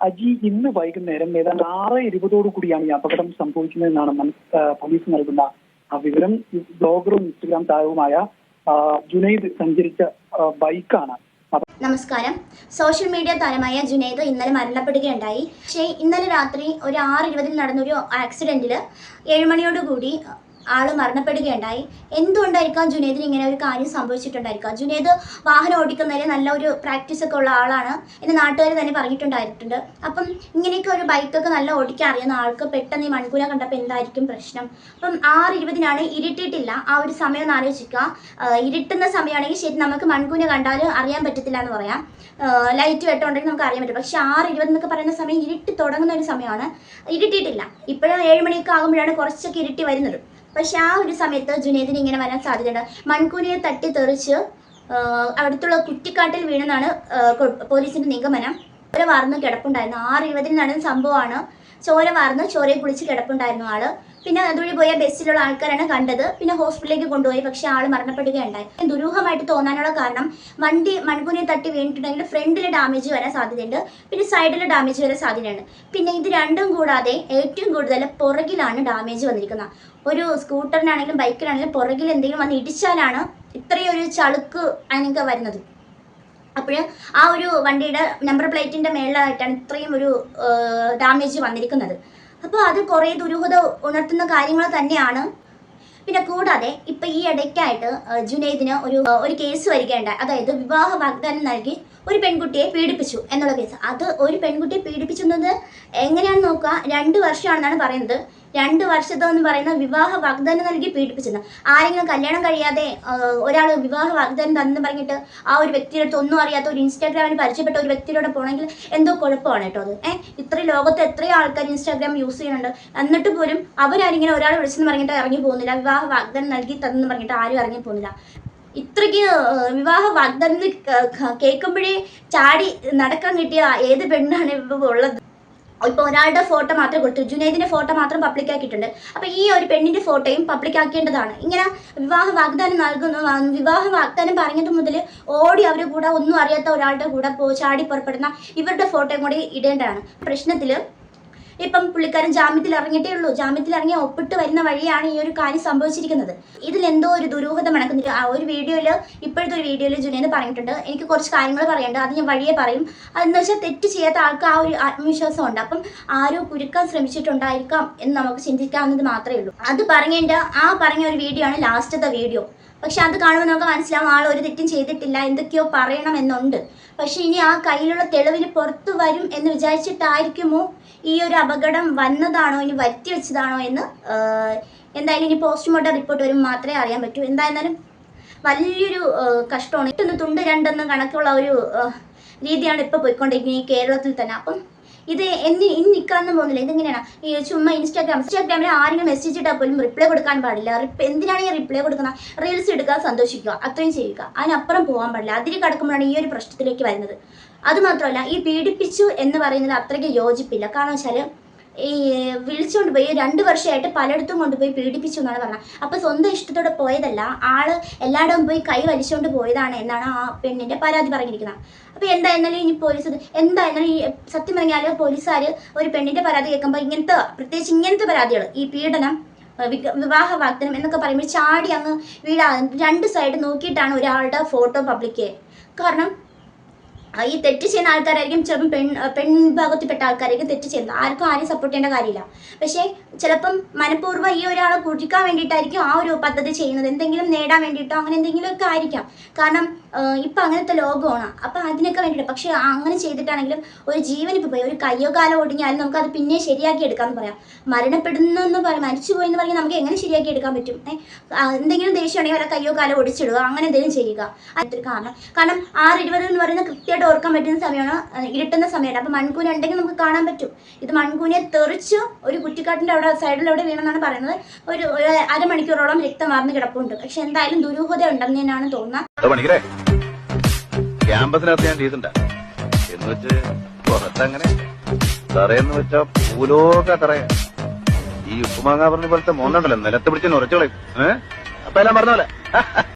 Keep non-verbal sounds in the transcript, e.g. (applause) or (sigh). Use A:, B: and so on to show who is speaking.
A: അജി ഇന്ന് വൈകുന്നേരം ഏതാണ്ട് ആറ് ഇരുപതോടു കൂടിയാണ് ഈ അപകടം സംഭവിക്കുന്നതെന്നാണ് പോലീസ് നൽകുന്ന വിവരം. ബ്ലോഗറും ഇൻസ്റ്റഗ്രാം താരവുമായ ജുനൈദ് സഞ്ചരിച്ച ബൈക്കാണ്.
B: നമസ്കാരം. സോഷ്യൽ മീഡിയ താരമായ ജുനൈദ് ഇന്നലെ മരണപ്പെടുകയുണ്ടായി. പക്ഷേ ഇന്നലെ രാത്രി ഒരു ആറ് ഇരുപതിൽ നടന്നൊരു ആക്സിഡന്റിൽ ഏഴുമണിയോടുകൂടി ആൾ മരണപ്പെടുകയുണ്ടായി. എന്തുകൊണ്ടായിരിക്കാം ജുനേദിന് ഇങ്ങനെ ഒരു കാര്യം സംഭവിച്ചിട്ടുണ്ടായിരിക്കാം ജുനേദ് വാഹനം ഓടിക്കുന്നതിൽ നല്ല ഒരു പ്രാക്ടീസ് ഒക്കെ ഉള്ള ആളാണ് എന്ന് നാട്ടുകാർ തന്നെ പറഞ്ഞിട്ടുണ്ടായിട്ടുണ്ട്. അപ്പം ഇങ്ങനെയൊക്കെ ഒരു ബൈക്കൊക്കെ നല്ല ഓടിക്കാൻ അറിയുന്ന ആൾക്ക് പെട്ടെന്ന് ഈ മൺകൂല കണ്ടപ്പോൾ എന്തായിരിക്കും പ്രശ്നം? അപ്പം ആറ് ഇരുപതിനാണ് ഇരുട്ടിയിട്ടില്ല. ആ ഒരു സമയം ഒന്ന് ആലോചിക്കുക. ഇരുട്ടുന്ന സമയമാണെങ്കിൽ ശരി നമുക്ക് മൺകൂന കണ്ടാൽ അറിയാൻ പറ്റത്തില്ല എന്ന് പറയാം. ലൈറ്റ് വെട്ടമുണ്ടെങ്കിൽ നമുക്ക് അറിയാൻ പറ്റും. പക്ഷേ ആറ് ഇരുപത് എന്നൊക്കെ പറയുന്ന സമയം ഇരുട്ടി തുടങ്ങുന്ന ഒരു സമയമാണ്. ഇരുട്ടിയിട്ടില്ല. ഇപ്പോഴും ഏഴ് മണിയൊക്കെ ആകുമ്പോഴാണ് കുറച്ചൊക്കെ ഇരുട്ടി വരുന്നത്. പക്ഷെ ആ ഒരു സമയത്ത് ജുനേദിന് ഇങ്ങനെ വരാൻ സാധ്യതയുണ്ട്. മൺകൂനിയെ തട്ടി തെറിച്ച് അടുത്തുള്ള കുറ്റിക്കാട്ടിൽ വീണെന്നാണ് പോലീസിന്റെ നിഗമനം. അവരെ വാർന്ന് കിടപ്പുണ്ടായിരുന്നു. ആറ് ഇരുപതിന് നടന്ന സംഭവമാണ് ചോര വാർന്ന് ചോരയിൽ കുളിച്ച് കിടപ്പുണ്ടായിരുന്നു ആൾ. പിന്നെ അതുവഴി പോയ ബസ്സിലുള്ള ആൾക്കാരാണ് കണ്ടത്. പിന്നെ ഹോസ്പിറ്റലിലേക്ക് കൊണ്ടുപോയി. പക്ഷെ ആൾ മരണപ്പെടുകയുണ്ടായി. ദുരൂഹമായിട്ട് തോന്നാനുള്ള കാരണം വണ്ടി മൺപുനെ തട്ടി വീണിട്ടുണ്ടെങ്കിൽ ഫ്രണ്ടിൽ ഡാമേജ് വരാൻ സാധ്യതയുണ്ട്. പിന്നെ സൈഡിൽ ഡാമേജ് വരാൻ സാധ്യതയുണ്ട്. പിന്നെ ഇത് രണ്ടും കൂടാതെ ഏറ്റവും കൂടുതൽ പുറകിലാണ് ഡാമേജ് വന്നിരിക്കുന്നത്. ഒരു സ്കൂട്ടറിനാണെങ്കിലും ബൈക്കിനാണെങ്കിലും പുറകിൽ എന്തെങ്കിലും വന്ന് ഇടിച്ചാലാണ് ഇത്രയൊരു ചളുക്ക് അതിനൊക്കെ വരുന്നത്. അപ്പോൾ ആ ഒരു വണ്ടിയുടെ നമ്പർ പ്ലേറ്റിന്റെ മേളിലായിട്ടാണ് ഇത്രയും ഒരു ഡാമേജ് വന്നിരിക്കുന്നത്. അപ്പോൾ അത് കുറേ ദുരൂഹത ഉണർത്തുന്ന കാര്യങ്ങൾ തന്നെയാണ്. പിന്നെ കൂടാതെ ഇപ്പം ഈ ഇടയ്ക്കായിട്ട് ജുനൈദിന് ഒരു ഒരു കേസ് വരികയുണ്ടായി. അതായത് വിവാഹ വാഗ്ദാനം നൽകി ഒരു പെൺകുട്ടിയെ പീഡിപ്പിച്ചു എന്നുള്ള കേസ് അത് ഒരു പെൺകുട്ടിയെ പീഡിപ്പിച്ചു എന്നത് എങ്ങനെയാണെന്ന് നോക്കുക. രണ്ട് വർഷമാണെന്നാണ് പറയുന്നത്. രണ്ട് വർഷത്തോ എന്ന് പറയുന്ന വിവാഹ വാഗ്ദാനം നൽകി പീഡിപ്പിച്ചത് ആരെങ്കിലും കല്യാണം കഴിയാതെ ഒരാൾ വിവാഹ വാഗ്ദാനം തന്നെന്ന് പറഞ്ഞിട്ട് ആ ഒരു വ്യക്തിയുടെ അടുത്ത് ഒന്നും അറിയാത്ത ഒരു ഇൻസ്റ്റാഗ്രാമിൽ പരിചയപ്പെട്ട ഒരു വ്യക്തിയിലൂടെ പോകണമെങ്കിൽ എന്തോ കുഴപ്പമാണ് കേട്ടോ അത്. ഏഹ് ഇത്ര ലോകത്ത് എത്രയോ ആൾക്കാർ ഇൻസ്റ്റാഗ്രാം യൂസ് ചെയ്യുന്നുണ്ട്. എന്നിട്ട് പോലും അവരാരിങ്ങനെ ഒരാൾ വിളിച്ചെന്ന് പറഞ്ഞിട്ട് ഇറങ്ങി പോകുന്നില്ല. വിവാഹ വാഗ്ദാനം നൽകി തന്നെന്ന് പറഞ്ഞിട്ട് ആരും ഇറങ്ങി പോകുന്നില്ല. ഇത്രയ്ക്ക് വിവാഹ വാഗ്ദാനം കേൾക്കുമ്പോഴേ ചാടി നടക്കാൻ കിട്ടിയ ഏത് പെണ്ണാണ് ഇപ്പോൾ ഉള്ളത്? ഇപ്പൊ ഒരാളുടെ ഫോട്ടോ മാത്രമേ കൊടുത്തു. ജുനൈദിന്റെ ഫോട്ടോ മാത്രം പബ്ലിക് ആക്കിയിട്ടുണ്ട്. അപ്പൊ ഈ ഒരു പെണ്ണിന്റെ ഫോട്ടോയും പബ്ലിക് ആക്കേണ്ടതാണ്. ഇങ്ങനെ വിവാഹ വാഗ്ദാനം നൽകുന്നു വിവാഹ വാഗ്ദാനം പറഞ്ഞത് മുതൽ ഓടി അവരുടെ കൂടെ ഒന്നും അറിയാത്ത ഒരാളുടെ കൂടെ പോ ചാടി പുറപ്പെടുന്ന ഇവരുടെ ഫോട്ടോയും കൂടി ഇടേണ്ടതാണ്. പ്രശ്നത്തിൽ ഇപ്പം പുള്ളിക്കാരൻ ജാമ്യത്തിൽ ഇറങ്ങിയിട്ടേ ഉള്ളൂ. ജാമ്യത്തിൽ ഇറങ്ങി ഒപ്പിട്ട് വരുന്ന വഴിയാണ് ഈ ഒരു കാര്യം സംഭവിച്ചിരിക്കുന്നത്. ഇതിൽ എന്തോ ഒരു ദുരൂഹത മണക്കുന്നില്ല. ആ ഒരു വീഡിയോയിൽ ഇപ്പോഴത്തെ ഒരു വീഡിയോയിൽ ജുനേന്ന് പറഞ്ഞിട്ടുണ്ട്. എനിക്ക് കുറച്ച് കാര്യങ്ങൾ പറയേണ്ടത് അത് ഞാൻ വഴിയെ പറയും. അതെന്ന് വെച്ചാൽ തെറ്റ് ചെയ്യാത്ത ആൾക്ക് ആ ഒരു ആത്മവിശ്വാസം ഉണ്ട്. അപ്പം ആരോ കുരുക്കാൻ ശ്രമിച്ചിട്ടുണ്ടായിരിക്കാം എന്ന് നമുക്ക് ചിന്തിക്കാവുന്നത് മാത്രമേ ഉള്ളൂ. അത് പറഞ്ഞതിന്റെ ആ പറഞ്ഞ ഒരു വീഡിയോ ആണ് ലാസ്റ്റത്തെ വീഡിയോ. പക്ഷെ അത് കാണുമ്പോൾ നമുക്ക് മനസ്സിലാവും ആൾ ഒരു തെറ്റും ചെയ്തിട്ടില്ല എന്തൊക്കെയോ പറയണമെന്നുണ്ട്. പക്ഷെ ഇനി ആ കയ്യിലുള്ള തെളിവിന് പുറത്തു വരും എന്ന് വിചാരിച്ചിട്ടായിരിക്കുമോ ഈ ഒരു അപകടം വന്നതാണോ ഇനി വരുത്തി വെച്ചതാണോ എന്ന് എന്തായാലും ഇനി പോസ്റ്റ്മോർട്ടം റിപ്പോർട്ട് വരും മാത്രമേ അറിയാൻ പറ്റൂ. എന്തായിരുന്നാലും വലിയൊരു കഷ്ടമാണ്. ഇട്ടൊന്ന് തുണ്ട് രണ്ടെന്ന് കണക്കുള്ള ഒരു രീതിയാണ് ഇപ്പോൾ പോയിക്കൊണ്ടിരിക്കുന്നത് ഈ കേരളത്തിൽ തന്നെ. അപ്പം ഇത് എന്തിന് ഇനി നിൽക്കാനൊന്നും പോകുന്നില്ല. ഇതെങ്ങനെയാണ്? ഈ ചുമ്മാ ഇൻസ്റ്റാഗ്രാം ഇൻസ്റ്റാഗ്രാമിൽ ആരെങ്കിലും മെസ്സേജ് ഇട്ടാൽ പോലും റിപ്ലൈ കൊടുക്കാൻ പാടില്ല. എന്തിനാണ് ഈ റിപ്ലൈ കൊടുക്കുന്നത് റീൽസ് എടുക്കുക സന്തോഷിക്കുക. അത്രയും ചെയ്യുക. അതിനപ്പുറം പോകാൻ പാടില്ല. അതിൽ കിടക്കുമ്പോഴാണ് ഈ ഒരു പ്രശ്നത്തിലേക്ക് വരുന്നത്. അതുമാത്രമല്ല ഈ പീഡിപ്പിച്ചു എന്ന് പറയുന്നത് അത്രയ്ക്ക് യോജിപ്പില്ല. കാരണം വെച്ചാൽ ഈ വിളിച്ചുകൊണ്ട് പോയി രണ്ട് വർഷമായിട്ട് പലയിടത്തും കൊണ്ടുപോയി പീഡിപ്പിച്ചു എന്നാണ് പറഞ്ഞത്. അപ്പോൾ സ്വന്തം ഇഷ്ടത്തോടെ പോയതല്ല ആൾ എല്ലായിടവും പോയി കൈ വലിച്ചുകൊണ്ട് പോയതാണ് എന്നാണ് ആ പെണ്ണിന്റെ പരാതി പറഞ്ഞിരിക്കുന്നത്. അപ്പോൾ എന്തായിരുന്നാലും ഇനി പോലീസ് എന്തായിരുന്നാലും ഈ സത്യം പറഞ്ഞാൽ പോലീസുകാർ ഒരു പെണ്ണിന്റെ പരാതി കേൾക്കുമ്പോൾ ഇങ്ങനത്തെ പ്രത്യേകിച്ച് ഇങ്ങനത്തെ പരാതികൾ ഈ പീഡനം വിവാഹ വാഗ്ദാനം എന്നൊക്കെ പറയുമ്പോൾ ചാടി അങ്ങ് വീഴാ രണ്ട് സൈഡ് നോക്കിയിട്ടാണ് ഒരാളുടെ ഫോട്ടോ പബ്ലിക് കാരണം ഈ തെറ്റ് ചെയ്യുന്ന ആൾക്കാരായിരിക്കും ചിലപ്പം പെൺ പെൺഭാഗത്തിൽപ്പെട്ട ആൾക്കാരായിരിക്കും തെറ്റ് ചെയ്യുന്നത്. ആർക്കും ആരെയും സപ്പോർട്ട് ചെയ്യേണ്ട കാര്യമില്ല. പക്ഷേ ചിലപ്പം മനഃപൂർവം ഈ ഒരാളെ കുടിക്കാൻ വേണ്ടിയിട്ടായിരിക്കും ആ ഒരു പദ്ധതി ചെയ്യുന്നത്. എന്തെങ്കിലും നേടാൻ വേണ്ടിയിട്ടോ അങ്ങനെ എന്തെങ്കിലുമൊക്കെ ആയിരിക്കാം. കാരണം ഇപ്പം അങ്ങനത്തെ ലോകമാണ്. അപ്പം അതിനൊക്കെ വേണ്ടിയിട്ട് പക്ഷേ അങ്ങനെ ചെയ്തിട്ടാണെങ്കിലും ഒരു ജീവൻ ഇപ്പോൾ പോയി. ഒരു കയ്യോ കാലോ ഒടിഞ്ഞാലും നമുക്ക് അത് പിന്നെ ശരിയാക്കി എടുക്കാമെന്ന് പറയാം. മരണപ്പെടുന്നു എന്ന് പറയാം മരിച്ചു പോയി എന്ന് പറഞ്ഞാൽ നമുക്ക് എങ്ങനെ ശരിയാക്കി എടുക്കാൻ പറ്റും? എന്തെങ്കിലും ദേഷ്യം ഉണ്ടെങ്കിൽ അവരെ കയ്യോ കാലോ ഒടിച്ചിടുക അങ്ങനെ എന്തെങ്കിലും ചെയ്യുക. അതൊരു കാരണം കാരണം ആറ് ഇരുപത് എന്ന് പറയുന്ന കൃത്യമായിട്ട് ഓർക്കാൻ പറ്റുന്ന സമയമാണ് ഇരുട്ടുന്ന സമയമാണ് അപ്പം മൺകൂന ഉണ്ടെങ്കിൽ നമുക്ക് കാണാൻ പറ്റും. ഇത് മൺകൂനെ തെറിച്ച് ഒരു കുറ്റിക്കാട്ടിന്റെ അവിടെ സൈഡിൽ അവിടെ വീണെന്നാണ് പറയുന്നത്. ഒരു അരമണിക്കൂറോളം രക്തം വാർന്ന് കിടപ്പുണ്ട്. പക്ഷെ എന്തായാലും ദുരൂഹത ഉണ്ടെന്ന് തന്നെയാണ് തോന്നുന്നത്.
C: വെച്ച് പൂലോക ഈ ഉപ്പുമാങ്ങ പറഞ്ഞ പോലത്തെ മോന്നുണ്ടല്ലോ നിലത്ത് പിടിച്ച് ഉറച്ചോളയും ഏഹ് അപ്പൊ എല്ലാം പറഞ്ഞ (laughs)